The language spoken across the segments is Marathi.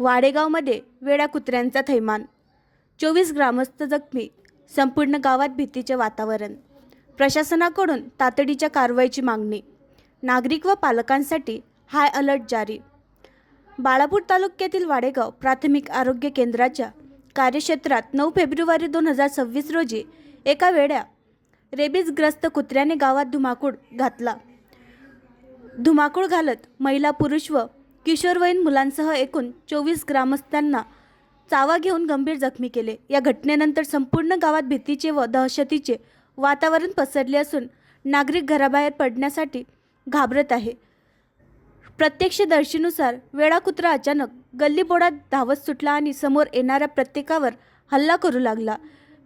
वाडेगावमध्ये वेड्या कुत्र्यांचा थैमान. चोवीस ग्रामस्थ जखमी. संपूर्ण गावात भीतीचे वातावरण. प्रशासनाकडून तातडीच्या कारवाईची मागणी. नागरिक व पालकांसाठी हाय अलर्ट जारी. बाळापूर तालुक्यातील वाडेगाव प्राथमिक आरोग्य केंद्राच्या कार्यक्षेत्रात नऊ फेब्रुवारी दोन हजार सव्वीस रोजी एका वेड्या रेबीजग्रस्त कुत्र्याने गावात धुमाकूळ घातला. धुमाकूळ घालत महिला पुरुष व किशोरवयीन मुलांसह एकूण चोवीस ग्रामस्थांना चावा घेऊन गंभीर जखमी केले. या घटनेनंतर संपूर्ण गावात भीतीचे व दहशतीचे वातावरण पसरले असून नागरिक घराबाहेर पडण्यासाठी घाबरत आहे. प्रत्यक्षदर्शीनुसार वेळाकुत्रा अचानक गल्लीबोडात धावत सुटला आणि समोर येणाऱ्या प्रत्येकावर हल्ला करू लागला.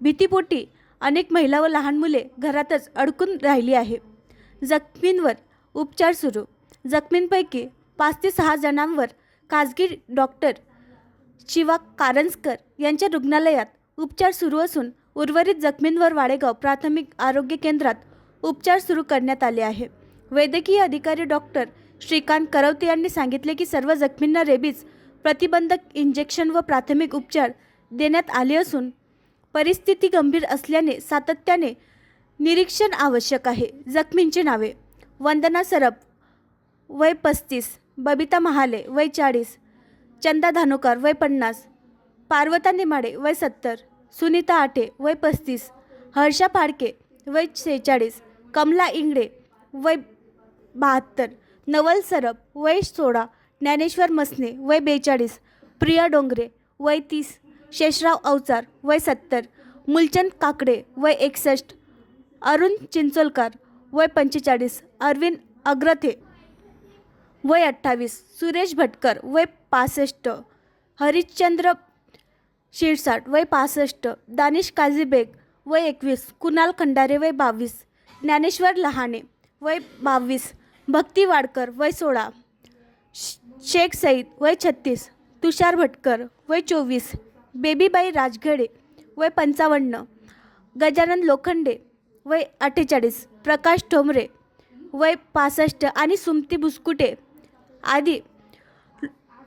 भीतीपोटी अनेक महिला व लहान मुले घरातच अडकून राहिली आहे. जखमींवर उपचार सुरू. जखमींपैकी पाच ते सहा जणांवर खाजगी डॉक्टर शिवा कारंजकर यांच्या रुग्णालयात उपचार सुरू असून उर्वरित जखमींवर वाडेगाव प्राथमिक आरोग्य केंद्रात उपचार सुरू करण्यात आले आहे. वैद्यकीय अधिकारी डॉक्टर श्रीकांत करवते यांनी सांगितले की सर्व जखमींना रेबीज प्रतिबंधक इंजेक्शन व प्राथमिक उपचार देण्यात आले असून परिस्थिती गंभीर असल्याने सातत्याने निरीक्षण आवश्यक आहे. जखमींची नावे वंदना सरप वय पस्तीस बबिता महाले वय चाळीस. चंदा धानोकार वय पन्नास. पार्वता निमाडे वय सत्तर. सुनीता आठे वय पस्तीस. हर्षा फाडके वय सेहेचाळीस. कमला इंगडे वय बहात्तर. नवल सरप वय सोळा. ज्ञानेश्वर मसने वय बेचाळीस. प्रिया डोंगरे वय तीस. शेषराव अवचार वय सत्तर. मुलचंद काकडे वय एकसष्ट. अरुण चिंचोलकर वय पंचेचाळीस. अरविंद अग्रथे वय अठ्ठावीस सुरेश भटकर वय पासष्ट हरिश्चंद्र शिरसाट वय पासष्ट दानिश काझी बेग वय एकवीस कुणाल खंडारे वय बावीस ज्ञानेश्वर लहाने वय बावीस भक्ती वाडकर वय सोळा श- शेख सईद वय छत्तीस तुषार भटकर वय चोवीस बेबीबाई राजघडे वय पंचावन्न गजानन लोखंडे वय अठ्ठेचाळीस प्रकाश ठोंबरे वय पासष्ट आणि सुमती बुस्कुटे आदी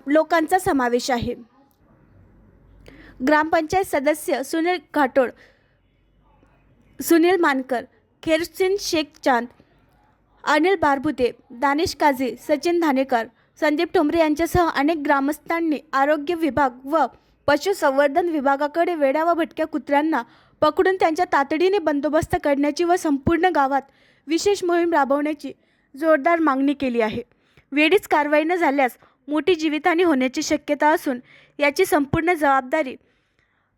लोकांचा समावेश आहे. ग्रामपंचायत सदस्य सुनील घाटोड सुनील मानकर खेरसिन शेख चांद अनिल बारबुते दानिश काझी सचिन धानेकर संदीप ठोंबरे यांच्यासह अनेक ग्रामस्थांनी आरोग्य विभाग व पशुसंवर्धन विभागाकडे वेड्या व भटक्या कुत्र्यांना पकडून त्यांच्या तातडीने बंदोबस्त करण्याची व संपूर्ण गावात विशेष मोहीम राबवण्याची जोरदार मागणी केली आहे. वेळीच कारवाई न झाल्यास मोठी जीवितहानी होण्याची शक्यता असून याची संपूर्ण जबाबदारी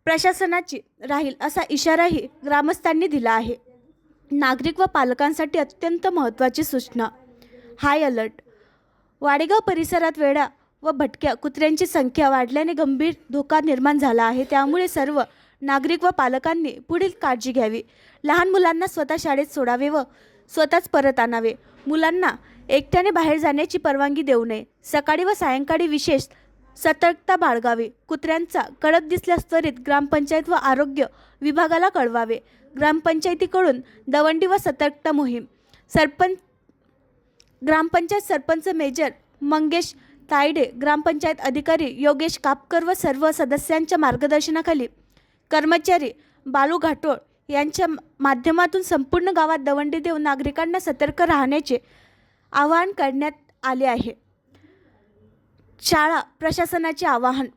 प्रशासनाची राहील असा इशाराही ग्रामस्थांनी दिला आहे. नागरिक व पालकांसाठी अत्यंत महत्त्वाची सूचना. High alert. वाडेगाव परिसरात वेळा व भटक्या कुत्र्यांची संख्या वाढल्याने गंभीर धोका निर्माण झाला आहे. त्यामुळे सर्व नागरिक व पालकांनी पुढील काळजी घ्यावी. लहान मुलांना स्वतः शाळेत सोडावे व स्वतःच परत आणावे. मुलांना एकट्याने बाहेर जाण्याची परवानगी देऊ नये. सकाळी व सायंकाळी विशेष सतर्कता बाळगावी. कुत्र्यांचा कळप दिसल्यास त्वरित ग्रामपंचायत व आरोग्य विभागाला कळवावे. ग्रामपंचायतीकडून दवंडी व सतर्कता मोहीम. सरपंच ग्रामपंचायत सरपंच मेजर मंगेश तायडे ग्रामपंचायत अधिकारी योगेश कापकर व सर्व सदस्यांच्या मार्गदर्शनाखाली कर्मचारी बालू घाटोळ यांच्या माध्यमातून संपूर्ण गावात दवंडी देऊन नागरिकांना सतर्क राहण्याचे आवाहन करण्यात आले आहे. शाळा प्रशासनाचे आवाहन.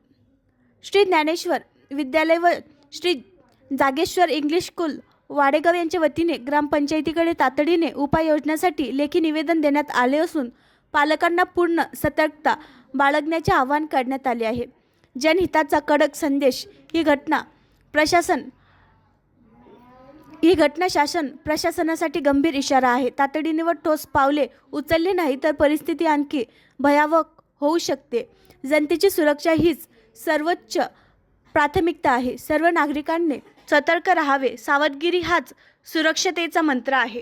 श्री ज्ञानेश्वर विद्यालय व श्री जागेश्वर इंग्लिश स्कूल वाडेगाव यांच्या वतीने ग्रामपंचायतीकडे तातडीने उपाययोजनासाठी लेखी निवेदन देण्यात आले असून पालकांना पूर्ण सतर्कता बाळगण्याचे आवाहन करण्यात आले आहे. जनहिताचा कडक संदेश ही घटना प्रशासन ही घटना शासन प्रशासनासाठी गंभीर इशारा आहे. तातडीने व ठोस पावले उचलले नाही तर परिस्थिती आणखी भयावह होऊ शकते. जनतेची सुरक्षा हीच सर्वोच्च प्राथमिकता आहे. सर्व नागरिकांनी सतर्क राहावे. सावधगिरी हाच सुरक्षतेचा मंत्र आहे.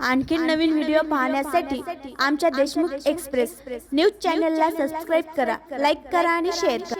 आणखी नवीन व्हिडिओ पाहण्यासाठी आमच्या देशमुख एक्सप्रेस. न्यूज चॅनलला सबस्क्राईब करा लाईक करा आणि शेअर करा.